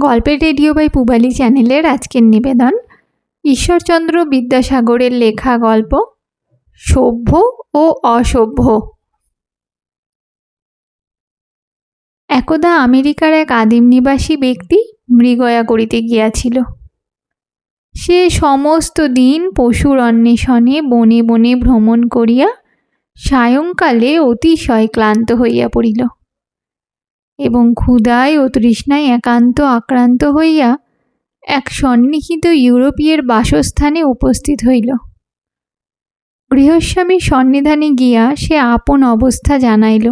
গল্পের radio by পুবালি চ্যানেলের আজকের নিবেদন, ঈশ্বরচন্দ্র বিদ্যাসাগরের লেখা গল্প, সভ্য ও অসভ্য। একদা আমেরিকার এক আদিম নিবাসী ব্যক্তি মৃগয়া করিতে গিয়াছিল। সে সমস্ত দিন পশুর অন্বেষণে বনে বনে ভ্রমণ করিয়া সায়ংকালে অতিশয় ক্লান্ত হইয়া পড়িল। এবং ক্ষুধায় ও তৃষ্ণায় একান্ত আক্রান্ত হইয়া এক সন্নিহিত ইউরোপীয়ের বাসস্থানে উপস্থিত হইল। গৃহস্বামীর সন্নিধানে গিয়া সে আপন অবস্থা জানাইল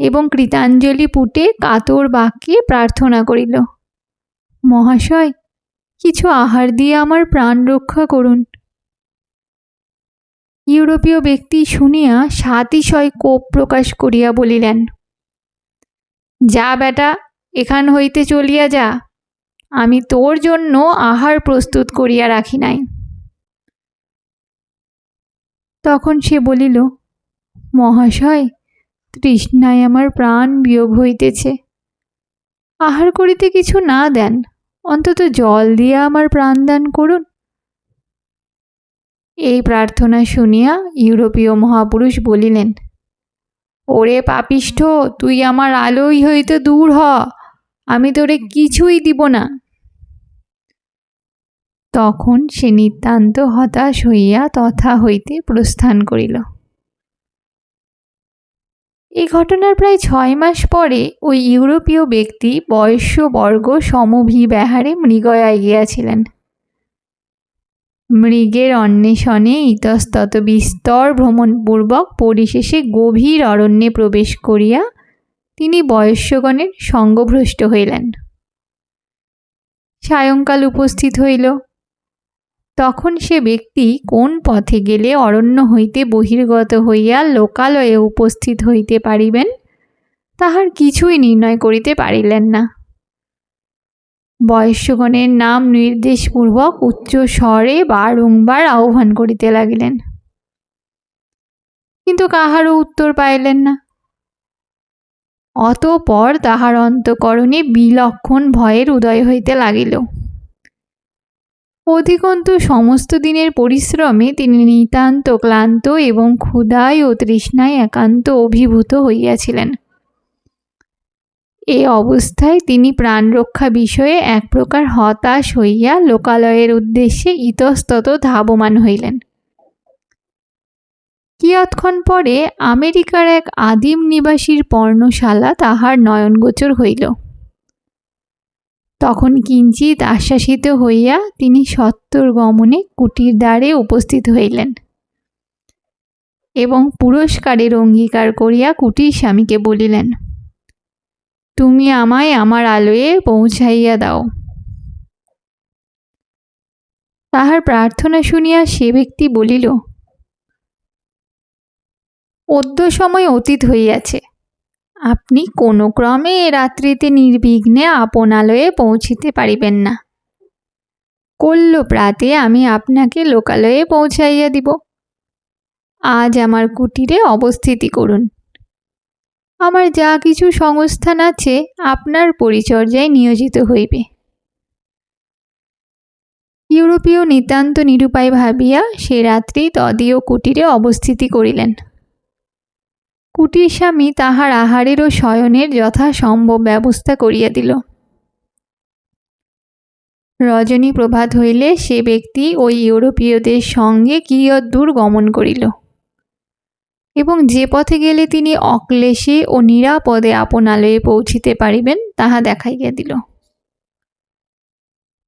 এবং কৃতাঞ্জলি পুটে কাতর বাক্যে প্রার্থনা করিল, মহাশয়, কিছু আহার দিয়ে আমার প্রাণ রক্ষা করুন। ইউরোপীয় ব্যক্তি শুনিয়া সাতিশয় কোপ প্রকাশ করিয়া বলিলেন যা বেটা, এখান হইতে চলিয়া যা। আমি তোর জন্য আহার প্রস্তুত করিয়া রাখি নাই। তখন সে বলিল, মহাশয়, তৃষ্ণায় আমার প্রাণ বিয়োগ হইতেছে। আহার করিতে কিছু না দেন, অন্তত জল দিয়া আমার প্রাণদান করুন। এই প্রার্থনা শুনিয়া ইউরোপীয় মহাপুরুষ বলিলেন ওরে পাপিষ্ঠ, তুই আমার আলোই হইতে দূর হ, আমি তোরে কিছুই দিব না। তখন সে নিতান্ত হতাশ হইয়া তথা হইতে প্রস্থান করিল। এই ঘটনার প্রায় ছয় মাস পরে ওই ইউরোপীয় ব্যক্তি বয়স্যবর্গ সমভিব্যাহারে মৃগয়ায় গিয়াছিলেন। মৃগের অন্বেষণে ইতস্তত বিস্তর ভ্রমণপূর্বক পরিশেষে গভীর অরণ্যে প্রবেশ করিয়া তিনি বয়স্যগণের সঙ্গভ্রষ্ট হইলেন। সায়ংকাল উপস্থিত হইল। তখন সে ব্যক্তি কোন পথে গেলে অরণ্য হইতে বহির্গত হইয়া লোকালয়ে উপস্থিত হইতে পারিবেন, তাহার কিছুই নির্ণয় করিতে পারিলেন না। বয়স্যগণের নাম নির্দেশপূর্বক উচ্চ স্বরে বারংবার আহ্বান করিতে লাগিলেন। কিন্তু কাহারও উত্তর পাইলেন না। অতপর তাহার অন্তকরণে বিলক্ষণ ভয়ের উদয় হইতে লাগিল। অধিকন্তু সমস্ত দিনের পরিশ্রমে তিনি নিতান্ত ক্লান্ত এবং ক্ষুধায় ও তৃষ্ণায় একান্ত অভিভূত হইয়াছিলেন। এ অবস্থায় তিনি প্রাণরক্ষা বিষয়ে এক প্রকার হতাশ হইয়া লোকালয়ের উদ্দেশ্যে ইতস্তত ধাবমান হইলেন। কিয়ৎক্ষণ পরে আমেরিকার এক আদিম নিবাসীর পর্ণশালা তাহার নয়নগোচর হইল। তখন কিঞ্চিত আশ্বাসিত হইয়া তিনি সত্তর গমনে কুটির দ্বারে উপস্থিত হইলেন এবং পুরস্কারের অঙ্গীকার করিয়া কুটির স্বামীকে বলিলেন তুমি আমায় আমার আলোয়ে পৌঁছাইয়া দাও। তাহার প্রার্থনা শুনিয়া সে ব্যক্তি বলিল, অদ্য সময় অতীত হইয়াছে। আপনি কোনো ক্রমে রাত্রিতে নির্বিঘ্নে আপনালয়ে পৌঁছিতে পারিবেন না। কল্য প্রাতে আমি আপনাকে লোকালয়ে পৌঁছাইয়া দিব। আজ আমার কুটিরে অবস্থিতি করুন। আমার যা কিছু সংস্থান আছে, আপনার পরিচর্যায় নিয়োজিত হইবে। ইউরোপীয় নিতান্ত নিরুপায় ভাবিয়া সে রাত্রি তদীয় কুটিরে অবস্থিতি করিলেন। কুটির স্বামী তাহার আহারের ও শয়নের যথাসম্ভব ব্যবস্থা করিয়া দিল। রজনী প্রভাত হইলে সে ব্যক্তি ওই ইউরোপীয়দের সঙ্গে কিয়দ্দূর গমন করিল। এবং যে পথে গেলে তিনি অক্লেশে ও নিরাপদে আপনালয়ে পৌঁছিতে পারিবেন, তাহা দেখাইয়া দিল।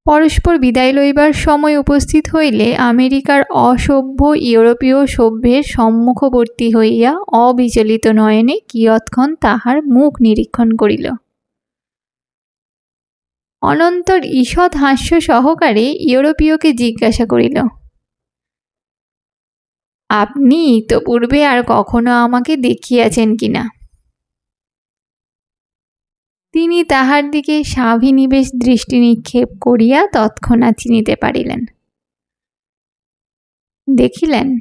পরস্পর বিদায় লইবার সময় উপস্থিত হইলে আমেরিকার অসভ্য ইউরোপীয় সভ্যের সম্মুখবর্তী হইয়া অবিচলিত নয়নে কিয়ৎক্ষণ তাহার মুখ নিরীক্ষণ করিল। অনন্তর ঈষৎ হাস্য সহকারে ইউরোপীয়কে জিজ্ঞাসা করিল আপনি ইতপূর্বে আর কখনো আমাকে দেখিয়াছেন কিনা? তিনি তাহার দিকে স্বাভিনিবেশ দৃষ্টি নিক্ষেপ করিয়া তৎক্ষণাৎ চিনিতে পারিলেন। দেখিলেন,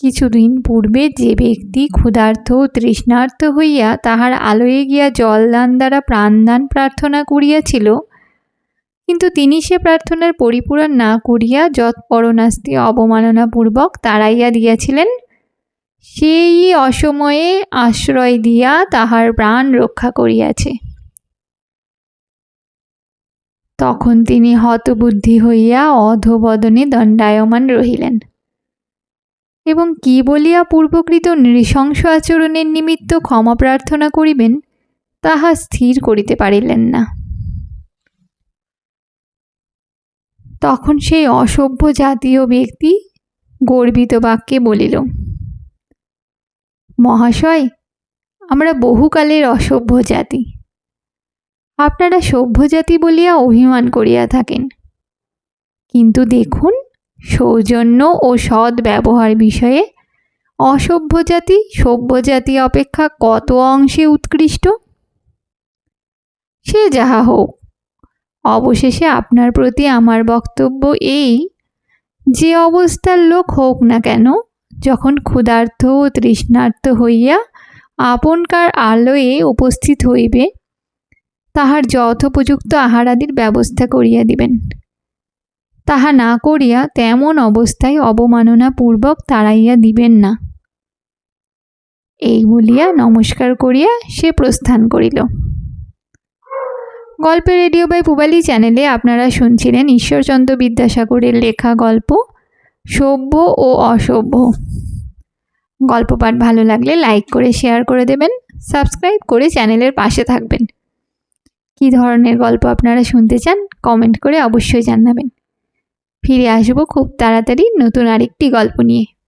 কিছুদিন পূর্বে যে ব্যক্তি ক্ষুধার্ত ও তৃষ্ণার্ত হইয়া তাহার আলোয়ে গিয়া জলদান দ্বারা প্রাণদান প্রার্থনা করিয়াছিল কিন্তু তিনি সে প্রার্থনার পরিপূরণ না করিয়া যৎপরণাস্তি অবমাননাপূর্বক তাড়াইয়া দিয়াছিলেন, সেই অসময়ে আশ্রয় দিয়া তাহার প্রাণ রক্ষা করিয়াছে। তখন তিনি হতবুদ্ধি হইয়া অধবদনে দণ্ডায়মান রহিলেন এবং কি বলিয়া পূর্বকৃত নৃশংস আচরণের নিমিত্ত ক্ষমা প্রার্থনা করিবেন, তাহা স্থির করিতে পারিলেন না। তখন সেই অসভ্য জাতীয় ব্যক্তি গর্বিত বাক্যে বলিল, মহাশয়, আমরা বহুকালের অসভ্য জাতি। আপনারা সভ্য জাতি বলিয়া অভিমান করিয়া থাকেন। কিন্তু দেখুন, সৌজন্য ও সৎ ব্যবহার বিষয়ে অসভ্য জাতি, সভ্য জাতি অপেক্ষা কত অংশে উৎকৃষ্ট? সে যাহা হোক অবশেষে আপনার প্রতি আমার বক্তব্য এই, যে অবস্থার লোক হোক না কেন, যখন ক্ষুধার্ত ও তৃষ্ণার্ত হইয়া আপনকার আলোয়ে উপস্থিত হইবে, তাহার যথোপযুক্ত আহারাদির ব্যবস্থা করিয়া দিবেন। তাহা না করিয়া তেমন অবস্থায় অবমাননাপূর্বক তাড়াইয়া দিবেন না। এই বলিয়া নমস্কার করিয়া সে প্রস্থান করিল। গল্পের রেডিও বাই পুবালি চ্যানেলে আপনারা শুনছিলেন ঈশ্বরচন্দ্র বিদ্যাসাগরের লেখা গল্প সভ্য ও অসভ্য। গল্প পাঠ ভালো লাগলে লাইক করে, শেয়ার করে দেবেন, সাবস্ক্রাইব করে চ্যানেলের পাশে থাকবেন। কী ধরনের গল্প আপনারা শুনতে চান কমেন্ট করে অবশ্যই জানাবেন। ফিরে আসব খুব তাড়াতাড়ি নতুন আরেকটি গল্প নিয়ে।